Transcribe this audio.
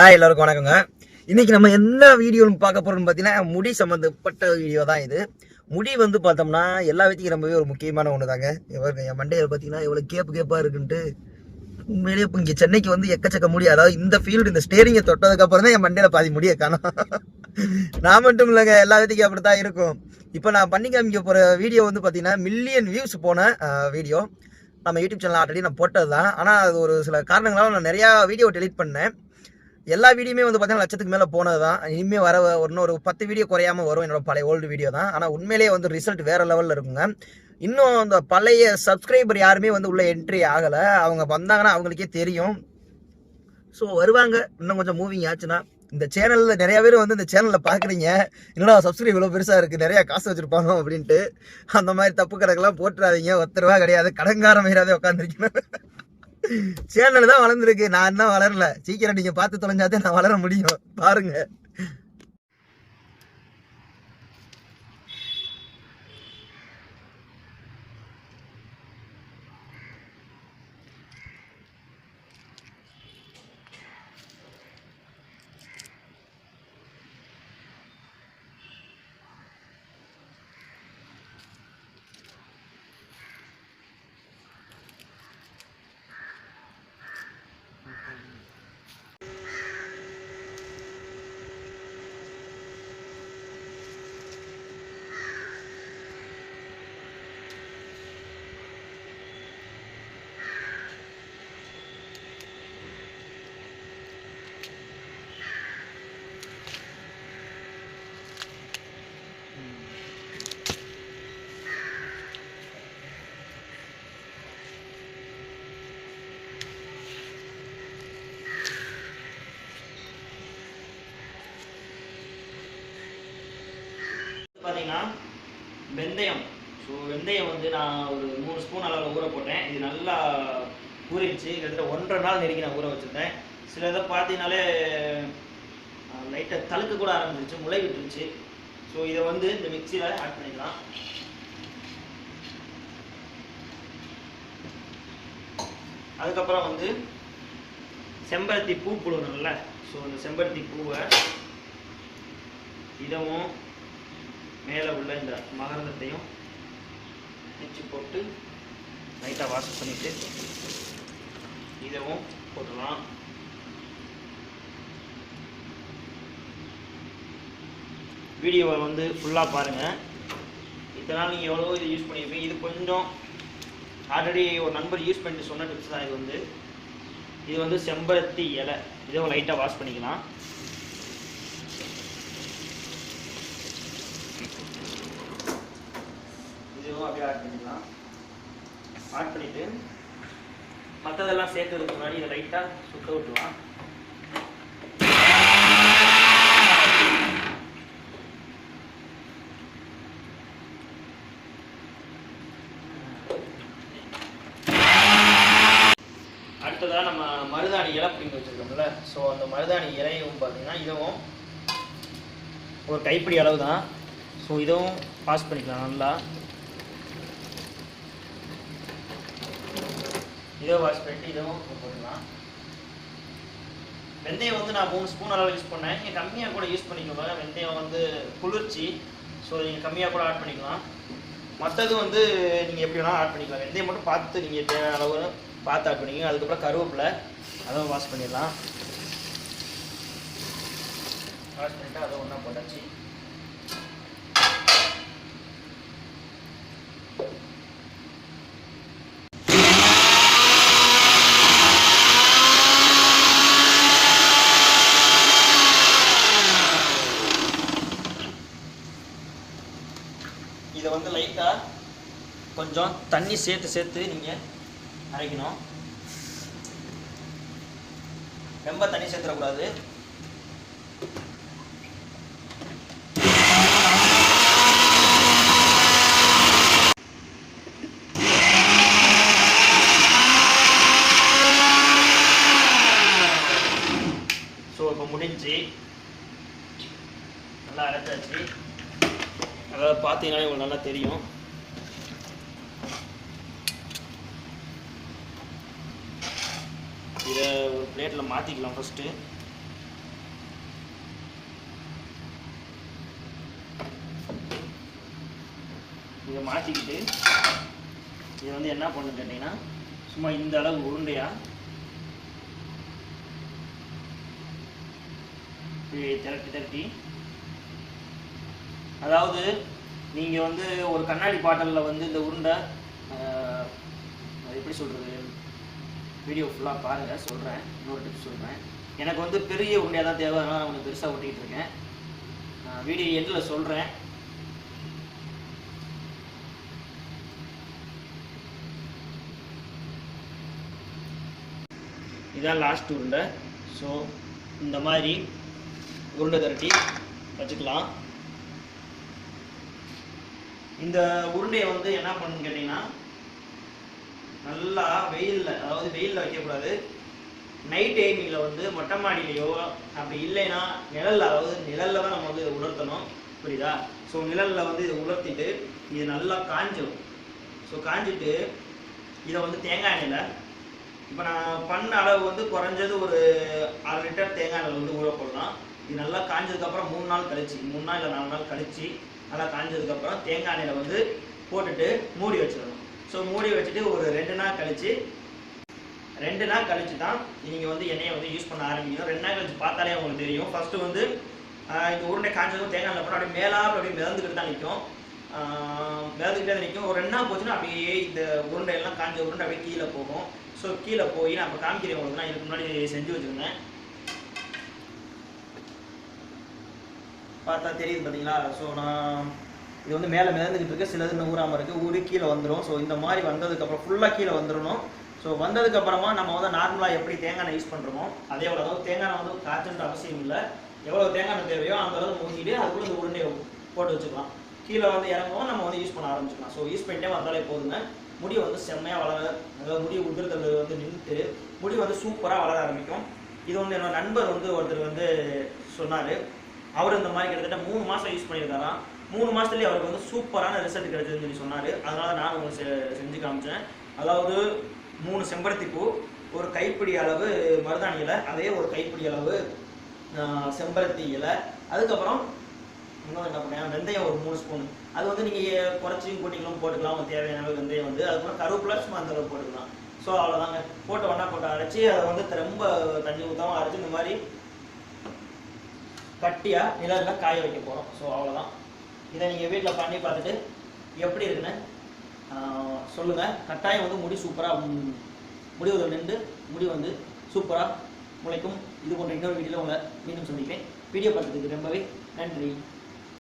Hi எல்லாருக்கும் வணக்கங்க. இன்றைக்கி நம்ம என்ன வீடியோன்னு பார்க்க போகிறோம்னு பார்த்தீங்கன்னா முடி சம்மந்தப்பட்ட வீடியோ தான் இது. முடி வந்து பார்த்தோம்னா எல்லா வீட்டுக்கும் ரொம்பவே ஒரு முக்கியமான ஒன்று தாங்க இவருக்கு என் மண்டையில் பார்த்தீங்கன்னா எவ்வளோ கேப்பு கேப்பாக இருக்குன்ட்டு உண்மையிலேயே இப்போ இங்கே சென்னைக்கு வந்து எக்கச்சக்க முடி. அதாவது இந்த ஃபீல்டு இந்த ஸ்டேரிங்கை தொட்டதுக்கப்புறம் தான் என் மண்டையில் பாதி முடிய காணும். நான் மட்டும் இல்லைங்க எல்லா வீட்டுக்கும் அப்படி தான் இருக்கும். இப்போ நான் பண்ணி காமிக்க போகிற வீடியோ வந்து பார்த்தீங்கன்னா மில்லியன் வியூஸ் போன வீடியோ நம்ம யூடியூப் சேனல் ஆல்ரெடி நான் போட்டது தான் ஆனால் அது ஒரு சில காரணங்களால் நான் நிறையா வீடியோ டெலிட் பண்ணேன். எல்லா வீடியோமே வந்து பார்த்தீங்கன்னா லட்சத்துக்கு மேலே போனது தான் இனிமேல் வர இன்னும் ஒரு பத்து வீடியோ குறையாமல் வரும் என்னோட பழைய ஓல்டு வீடியோ தான். ஆனால் உண்மையிலேயே வந்து ரிசல்ட் வேறு லெவலில் இருக்குங்க. இன்னும் அந்த பழைய சப்ஸ்கிரைபர் யாருமே வந்து உள்ள என்ட்ரி ஆகலை. அவங்க வந்தாங்கன்னா அவங்களுக்கே தெரியும். ஸோ வருவாங்க. இன்னும் கொஞ்சம் மூவிங் ஆச்சுன்னா. இந்த சேனலில் நிறைய பேர் வந்து இந்த சேனலில் பார்க்குறீங்க என்னடா சப்ஸ்கிரைப் இவ்வளோ பெருசாக இருக்குது நிறையா காசு வச்சுருப்பாங்க அப்படின்ட்டு. அந்த மாதிரி தப்பு கணக்கெல்லாம் போட்டுறாதீங்க. ஒத்த கிடையாது. கடங்காரம் மீறாதே உட்காந்துருக்கணும் சேனல் தான் வளர்ந்துருக்கு. நான் இன்னும் வளரல. சீக்கிரம் நீங்கள் பார்த்து தொலைஞ்சாதே நான் வளர முடியும். பாருங்க. பார்த்தீங்கன்னா வெந்தயம். ஸோ வெந்தயம் வந்து நான் ஒரு மூணு ஸ்பூன் அளவில் ஊற போட்டேன். இது நல்லா ஊறிடுச்சு. கிட்டத்தட்ட ஒன்றரை நாள் நெருக்கி நான் ஊற வச்சுருந்தேன். சில இதை பார்த்தீங்கனாலே லைட்டாக தழுக்க கூட ஆரம்பிச்சிருச்சு. முளை விட்டுருச்சு ஸோ இதை வந்து இந்த மிக்சியில் ஆட் பண்ணிக்கலாம். அதுக்கப்புறம் வந்து செம்பருத்தி பூ புழுங்கணும்ல ஸோ அந்த செம்பருத்தி பூவை இதவும் மேலே உள்ள இந்த மகரந்தத்தையும் பிச்சு போட்டு லைட்டாக வாஷ் பண்ணிவிட்டு இதவும் போட்டுடலாம். வீடியோவை வந்து ஃபுல்லாக பாருங்கள் இதனால் நீங்கள் எவ்வளோ இது யூஸ் பண்ணியிருப்பீங்க. இது கொஞ்சம் ஆல்ரெடி ஒரு நண்பர் யூஸ் பண்ணிட்டு சொன்ன டிப்ஸ் தான் இது வந்து. இது வந்து செம்பருத்தி இலை. இதுவும் லைட்டாக வாஷ் பண்ணிக்கலாம். இதுவும் அப்படியே ஆட் பண்ணிக்கலாம். ஆட் பண்ணிவிட்டு மற்றதெல்லாம் சேர்க்கறதுக்கு முன்னாடி இதை லைட்டாக சுத்த விட்டுலாம் அடுத்ததாக நம்ம மருதாணி இலை பிடிங்கி வச்சுருக்கோம்ல. ஸோ அந்த மருதாணி இலையும் பார்த்தீங்கன்னா இதுவும் ஒரு கைப்பிடி அளவு தான் ஸோ இதுவும் பாஸ் பண்ணிக்கலாம் நல்லா. இதை வாஷ் பண்ணிட்டு இதுவும் போட்டுக்கலாம். வெந்தயம் வந்து நான் மூணு ஸ்பூன் அளவு யூஸ் பண்ணேன். நீங்கள் கம்மியாக கூட யூஸ் பண்ணிக்கோங்க. வெந்தயம் வந்து குளிர்ச்சி. ஸோ நீங்கள் கம்மியாக கூட ஆட் பண்ணிக்கலாம். மற்றது வந்து நீங்கள் எப்படி வேணாலும் ஆட் பண்ணிக்கலாம். வெந்தயம் மட்டும் பார்த்து நீங்கள் தேவையான அளவு பார்த்து ஆட் பண்ணிக்கோங்க. அதுக்கப்புறம் கருவேப்பிலை அதுவும் வாஷ் பண்ணிடலாம். வாஷ் பண்ணிவிட்டு அதை ஒன்றா போட்டாச்சு. இதை வந்து லைட்டாக கொஞ்சம் தண்ணி சேர்த்து சேர்த்து நீங்கள் அரைக்கணும். ரொம்ப தண்ணி சேர்த்துடக்கூடாது. ஸோ இப்போ முடிஞ்சு. நல்லா அரைச்சாச்சு. அதாவது பார்த்தீங்கன்னா உங்களுக்கு நல்லா தெரியும். இதை ஒரு பிளேட்டில் மாற்றிக்கலாம் ஃபஸ்ட்டு இதை மாற்றிக்கிட்டு இதை வந்து என்ன பண்ணு கேட்டிங்கன்னா சும்மா இந்த அளவு உருண்டையாக திரட்டி திரட்டி அதாவது நீங்கள் வந்து ஒரு கண்ணாடி பாட்டலில் வந்து இந்த உருண்டை எப்படி சொல்கிறது வீடியோ ஃபுல்லாக பாருங்கள் சொல்கிறேன் இன்னொரு டிப்ஸ் சொல்கிறேன் எனக்கு வந்து பெரிய உருண்டையாக தான் தேவை அதனால் நான் உங்களுக்கு பெருசாக ஒட்டிக்கிட்டு இருக்கேன். வீடியோ எண்டில் சொல்கிறேன் இதான் லாஸ்ட் உருண்டை. ஸோ இந்த மாதிரி உருண்டை திரட்டி வச்சுக்கலாம். இந்த உருண்டையை வந்து என்ன பண்ணுன்னு கேட்டிங்கன்னா நல்லா வெயிலில் அதாவது வெயிலில் வைக்கக்கூடாது. நைட் டைமிங்கில் வந்து மொட்டை மாடியிலையோ அப்படி இல்லைன்னா நிழலில் அதாவது நிழலில் தான் நம்ம வந்து இதை உலர்த்தணும். புரியுதா? ஸோ நிழலில் வந்து இதை உலர்த்திட்டு இது நல்லா காஞ்சிடும் ஸோ காஞ்சிட்டு இதை வந்து தேங்காய் எண்ணெயில் இப்போ நான் பண்ண அளவு வந்து குறைஞ்சது ஒரு அரை லிட்டர் தேங்காய் எண்ணெய் வந்து ஊற போடலாம். இது நல்லா காஞ்சதுக்கப்புறம் மூணு நாள் கழிச்சு மூணு நாள் இல்லை நாலு நாள் கழிச்சு நல்லா காஞ்சதுக்கப்புறம் தேங்காய் எண்ணெயில் வந்து போட்டுட்டு மூடி வச்சிடணும். ஸோ மூடி வச்சுட்டு ஒரு ரெண்டு நாள் கழித்து ரெண்டு நாள் கழித்து தான் நீங்கள் வந்து எண்ணெயை வந்து யூஸ் பண்ண ஆரம்பிக்கணும். ரெண்டு நாள் கழிச்சு பார்த்தாலே உங்களுக்கு தெரியும். ஃபஸ்ட்டு வந்து இந்த உருண்டை காஞ்சதும் தேங்காய் எண்ணெய் போட்டு அப்படியே மேலாக அப்படியே மிதந்துக்கிட்டு தான் நிற்கும் மிதந்துக்கிட்டே தான் நிற்கும் ஒரு ரெண்டு நாள் போச்சுன்னா அப்படியே இந்த உருண்டை எல்லாம் காஞ்ச உருண்டை அப்படியே கீழே போகும். ஸோ கீழே போய் நான் இப்போ காமிக்கிறேன் உங்களுக்கு. நான் இதுக்கு முன்னாடி செஞ்சு வச்சுருந்தேன். பார்த்தா தெரியுது பார்த்தீங்களா ஸோ நான் இது வந்து மேலே மிதந்துக்கிட்டு இருக்கு. சிலது இன்னும் ஊறாமல் இருக்குது ஊறி கீழே வந்துடும் ஸோ இந்த மாதிரி வந்ததுக்கப்புறம் ஃபுல்லாக கீழே வந்துடணும் ஸோ வந்ததுக்கப்புறமா நம்ம வந்து நார்மலாக எப்படி தேங்காய் எண்ணெய் யூஸ் பண்ணுறோமோ அதே போல அதாவது தேங்காய் எண்ணெய் வந்து காய்ச்சன்ற அவசியம் இல்லை. எவ்வளோ தேங்காய் எண்ணெய் தேவையோ அந்த அளவுக்கு ஊற்றிட்டு அதுக்குள்ளே இந்த உருண்டையை போட்டு வச்சுக்கலாம். கீழே வந்து இறங்கவும் நம்ம வந்து யூஸ் பண்ண ஆரம்பிச்சுக்கலாம். ஸோ யூஸ் பண்ணிட்டே வந்தாலே போதுங்க. முடி வந்து செம்மையாக வளர அதாவது முடி உதிர்தல் வந்து நின்று முடி வந்து சூப்பராக வளர ஆரம்பிக்கும். இது வந்து என்னோட நண்பர் வந்து ஒருத்தர் வந்து சொன்னார். அவர் இந்த மாதிரி கிட்டத்தட்ட மூணு மாதம் யூஸ் பண்ணியிருக்காராம். மூணு மாதத்துலேயே அவருக்கு வந்து சூப்பரான ரிசல்ட் கிடைச்சதுன்னு சொல்லி சொன்னார். அதனால நான் உங்களுக்கு செ- செஞ்சு காமிச்சேன். அதாவது மூணு செம்பருத்தி பூ ஒரு கைப்பிடி அளவு மருதாணி இலை அதே ஒரு கைப்பிடி அளவு செம்பருத்தி இலை. அதுக்கப்புறம் இன்னும் என்ன பண்ணேன் வெந்தயம் ஒரு மூணு ஸ்பூன் அது வந்து நீங்கள் குறைச்சியும் கூட்டிங்களும் போட்டுக்கலாம். தேவையான அளவு வெந்தயம் வந்து அதுக்கப்புறம் கருவேப்பிலை சும்மா அந்த அளவு போட்டுக்கலாம். ஸோ அவ்வளோதாங்க போட்டு ஒன்றா போட்டு அரைச்சி அதை வந்து ரொம்ப தண்ணி ஊற்றாமல் அரைச்சி இந்த மாதிரி கட்டியாக நிழலில் காய வைக்க போகிறோம் ஸோ அவ்வளோதான் இதை நீங்கள் வீட்டில் பண்ணி பார்த்துட்டு எப்படி இருக்குன்னு சொல்லுங்கள் கட்டாயம் வந்து முடி சூப்பராக முடிவுகள் நின்று முடி வந்து சூப்பராக முளைக்கும். இது போன்ற இன்னொரு வீடியோவில் உங்களை மீண்டும் சந்திக்கிறேன். வீடியோ பார்த்ததுக்கு ரொம்பவே நன்றி.